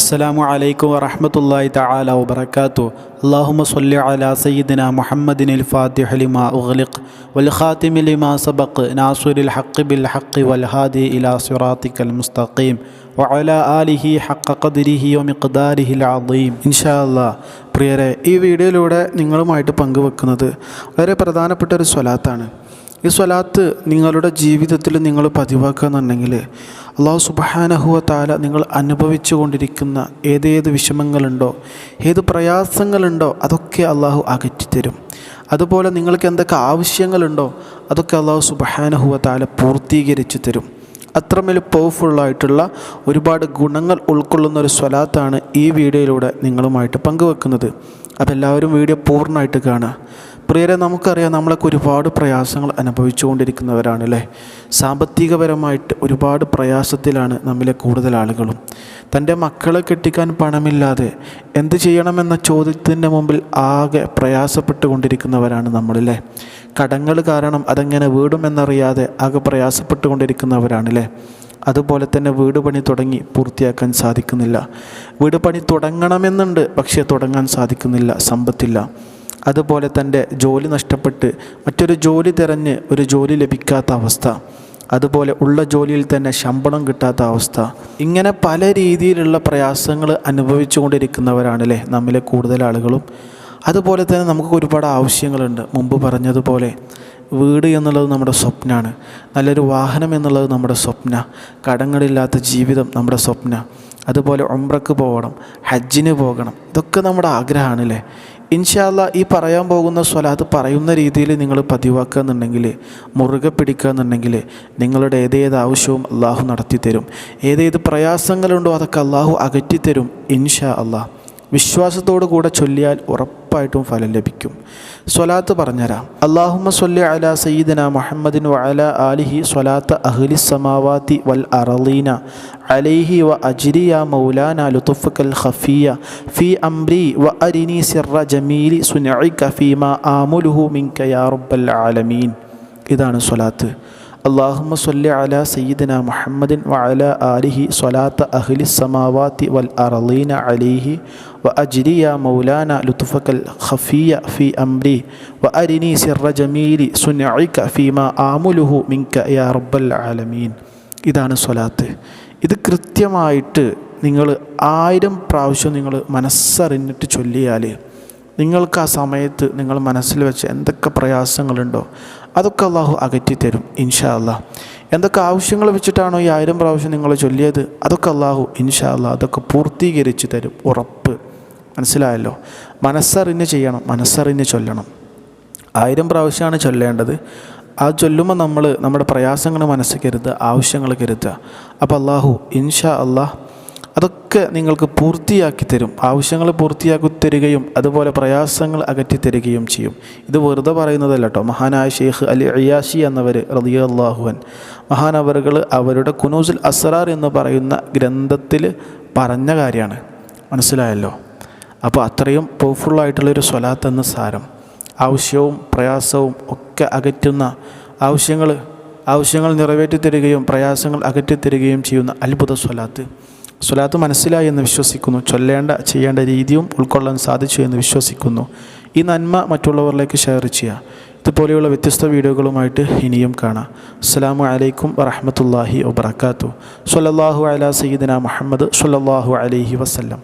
അസ്സാമു അലൈക്കും വറഹമത്തല്ലാഹി തആല വബർക്കാത്തു അള്ളാഹുമ സല്ലി അലാ സയ്യിദിന മുഹമ്മദിൻ അൽ ഫാത്തിഹ ലിമാ ഉഗ്ലിഖ് വൽ ഖാതിമി ലിമാ സബഖ് നാസുരിൽ ഹഖ് ബിൽ ഹഖ് വൽ ഹാദി ഇലാ സിറാത്തിക്കൽ മുസ്തഖീം വഅല ആലിഹി ഹക്ക ഖദ്രിഹി വമിഖ്ദാരിഹി അൽ അദീം. ഇൻഷാ അല്ലാഹ് പ്രിയരെ ഈ വീഡിയോയിലൂടെ നിങ്ങളുമായിട്ട് പങ്കുവെക്കുന്നത് വളരെ പ്രധാനപ്പെട്ട ഒരു സ്വലാത്താണ്. ഈ സ്വലാത്ത് നിങ്ങളുടെ ജീവിതത്തിൽ നിങ്ങൾ പതിവാക്കുകയെന്നുണ്ടെങ്കിൽ അള്ളാഹു സുബഹാനഹുവ താല നിങ്ങൾ അനുഭവിച്ചു കൊണ്ടിരിക്കുന്ന ഏതേത് വിഷമങ്ങളുണ്ടോ ഏത് പ്രയാസങ്ങളുണ്ടോ അതൊക്കെ അള്ളാഹു അകറ്റിത്തരും. അതുപോലെ നിങ്ങൾക്ക് എന്തൊക്കെ ആവശ്യങ്ങളുണ്ടോ അതൊക്കെ അള്ളാഹു സുബഹാനഹുവ താല പൂർത്തീകരിച്ചു തരും. അത്രമേൽ പവർഫുള്ളായിട്ടുള്ള ഒരുപാട് ഗുണങ്ങൾ ഉൾക്കൊള്ളുന്ന ഒരു സ്വലാത്താണ് ഈ വീഡിയോയിലൂടെ നിങ്ങളുമായിട്ട് പങ്കുവെക്കുന്നത്. അപ്പോൾ എല്ലാവരും വീഡിയോ പൂർണമായിട്ട് കാണുക. പ്രിയരെ നമുക്കറിയാം നമ്മളൊക്കെ ഒരുപാട് പ്രയാസങ്ങൾ അനുഭവിച്ചുകൊണ്ടിരിക്കുന്നവരാണ് അല്ലേ? സാമ്പത്തികപരമായിട്ട് ഒരുപാട് പ്രയാസത്തിലാണ് നമ്മിലെ കൂടുതൽ ആളുകളും. തന്റെ മക്കളെ കെട്ടിക്കാൻ പണമില്ലാതെ എന്ത് ചെയ്യണമെന്ന ചോദ്യത്തിന്റെ മുമ്പിൽ ആകെ പ്രയാസപ്പെട്ടുകൊണ്ടിരിക്കുന്നവരാണ് നമ്മളല്ലേ കടങ്ങൾ കാരണം അതെങ്ങനെ വീടുമെന്നറിയാതെ ആകെ പ്രയാസപ്പെട്ടുകൊണ്ടിരിക്കുന്നവരാണല്ലേ അതുപോലെ തന്നെ വീട് പണി തുടങ്ങി പൂർത്തിയാക്കാൻ സാധിക്കുന്നില്ല. വീട് പണി തുടങ്ങണമെന്നുണ്ട് പക്ഷേ തുടങ്ങാൻ സാധിക്കുന്നില്ല സമ്പത്തില്ല. അതുപോലെ തന്റെ ജോലി നഷ്ടപ്പെട്ട് മറ്റൊരു ജോലി തിരഞ്ഞ് ഒരു ജോലി ലഭിക്കാത്ത അവസ്ഥ. അതുപോലെ ഉള്ള ജോലിയിൽ തന്നെ ശമ്പളം കിട്ടാത്ത അവസ്ഥ. ഇങ്ങനെ പല രീതിയിലുള്ള പ്രയാസങ്ങൾ അനുഭവിച്ചുകൊണ്ടിരിക്കുന്നവരാണല്ലേ നമ്മിലെ കൂടുതൽ ആളുകളും. അതുപോലെ തന്നെ നമുക്ക് ഒരുപാട് ആവശ്യങ്ങളുണ്ട്. മുമ്പ് പറഞ്ഞതുപോലെ വീട് എന്നുള്ളത് നമ്മുടെ സ്വപ്നമാണ് നല്ലൊരു വാഹനം എന്നുള്ളത് നമ്മുടെ സ്വപ്ന. കടങ്ങളില്ലാത്ത ജീവിതം നമ്മുടെ സ്വപ്ന. അതുപോലെ ഒമ്പ്രക്ക് പോകണം ഹജ്ജിന് പോകണം. ഇതൊക്കെ നമ്മുടെ ആഗ്രഹമാണല്ലേ? ഇൻഷാല്ല ഈ പറയാൻ പോകുന്ന സ്വലാത്ത് പറയുന്ന രീതിയിൽ നിങ്ങൾ പതിവാക്കുക എന്നുണ്ടെങ്കിൽ മുറുകെ പിടിക്കുക എന്നുണ്ടെങ്കിൽ നിങ്ങളുടെ ഏതേത് ആവശ്യവും അള്ളാഹു നടത്തി തരും ഏതേത് പ്രയാസങ്ങളുണ്ടോ അതൊക്കെ അള്ളാഹു അകറ്റിത്തരും ഇൻഷാ അള്ളാഹ് വിശ്വാസത്തോടു കൂടെ ചൊല്ലിയാൽ ഉറപ്പായിട്ടും ഫലം ലഭിക്കും. സ്വലാത്ത് പറഞ്ഞുതരാം. അള്ളാഹുമ സൊല്ലി അല സയ്യിദന മുഹമ്മദിൻ വഅല ആലിഹി സ്വലാത്ത് അഹ്ലി സമാവാത്തി വൽ അറലീന അലൈഹി വ അജിരിയ മൗലാന ലുത്തുഫക്കൽ ഖഫിയ ഫി അംരി വ അരിനി സിറ ജമീലി സുനഇക കഫീമ ആമുലുഹു മിൻക യാ റബ്ബൽ ആലമീൻ. ഇതാണ് സ്വലാത്ത്. അള്ളാഹുമ സൊല്ല അല സയ്യിദന മുഹമ്മദിൻ വ അല ആലിഹി സ്വലാത്ത അഹ്ലി സമാവാത്തി വൽ അറലീന അലിഹി വ അജിരിയ മൗലാന ലുത്തുഫക്കൽ ഖഫിയ ഫി അംരി വ അരിനി സിറ ജമീലി സുനഇക ഫീമ ആമുലുഹു മിങ്ക യാ റബ്ബൽ ആലമീൻ. ഇതാണ് സ്വലാത്ത്. ഇത് കൃത്യമായിട്ട് നിങ്ങൾ ആയിരം പ്രാവശ്യം നിങ്ങൾ മനസ്സറിഞ്ഞിട്ട് ചൊല്ലിയാൽ നിങ്ങൾക്ക് ആ സമയത്ത് നിങ്ങൾ മനസ്സിൽ വെച്ച് എന്തൊക്കെ പ്രയാസങ്ങളുണ്ടോ അതൊക്കെ അള്ളാഹു അകറ്റിത്തരും ഇൻഷാ അള്ളാഹ് എന്തൊക്കെ ആവശ്യങ്ങൾ വെച്ചിട്ടാണോ ഈ ആയിരം പ്രാവശ്യം നിങ്ങൾ ചൊല്ലിയത്? അതൊക്കെ അള്ളാഹു ഇൻഷാ അള്ളാഹ് അതൊക്കെ പൂർത്തീകരിച്ച് തരും ഉറപ്പ്. മനസ്സിലായല്ലോ? മനസ്സറിഞ്ഞ് ചെയ്യണം മനസ്സറിഞ്ഞ് ചൊല്ലണം. ആയിരം പ്രാവശ്യമാണ് ചൊല്ലേണ്ടത്. ആ ചൊല്ലുമ്പോൾ നമ്മൾ നമ്മുടെ പ്രയാസങ്ങൾ മനസ്സിൽ കരുതുക ആവശ്യങ്ങൾ കരുതുക. അപ്പോൾ അള്ളാഹു ഇൻഷാ അള്ളാഹ് അതൊക്കെ നിങ്ങൾക്ക് പൂർത്തിയാക്കി തരും. ആവശ്യങ്ങൾ പൂർത്തിയാക്കി തരികയും അതുപോലെ പ്രയാസങ്ങൾ അകറ്റി തരികയും ചെയ്യും. ഇത് വെറുതെ പറയുന്നതല്ല കേട്ടോ മഹാനായ ഷെയ്ഖ് അലി അയ്യാഷി എന്നവർ റലിയ അള്ളാഹുവൻ മഹാനവറുകൾ അവരുടെ കുനൂസുൽ അസറാർ എന്ന് പറയുന്ന ഗ്രന്ഥത്തിൽ പറഞ്ഞ കാര്യമാണ്. മനസ്സിലായല്ലോ? അപ്പോൾ അത്രയും പവർഫുള്ളായിട്ടുള്ളൊരു സ്വലാത്ത് എന്ന സാരം. ആവശ്യവും പ്രയാസവും ഒക്കെ അകറ്റുന്ന ആവശ്യങ്ങൾ ആവശ്യങ്ങൾ നിറവേറ്റി തരികയും പ്രയാസങ്ങൾ അകറ്റി തരികയും ചെയ്യുന്ന അത്ഭുത സ്വലാത്ത്. സ്വലാത്ത് മനസ്സിലായി എന്ന് വിശ്വസിക്കുന്നു. ചൊല്ലേണ്ട ചെയ്യേണ്ട രീതിയും ഉൾക്കൊള്ളാൻ സാധിച്ചു എന്ന് വിശ്വസിക്കുന്നു. ഈ നന്മ മറ്റുള്ളവരിലേക്ക് ഷെയർ ചെയ്യുക. ഇതുപോലെയുള്ള വ്യത്യസ്ത വീഡിയോകളുമായിട്ട് ഇനിയും കാണാം. അസ്സാം വലൈക്കും വറഹമത്തല്ലാഹി വബർക്കാത്തു സൊല്ലാഹു അല സയ്യിദിന മുഹമ്മദ് സൊല്ലാഹു അലൈഹി വസ്ല്ലാം.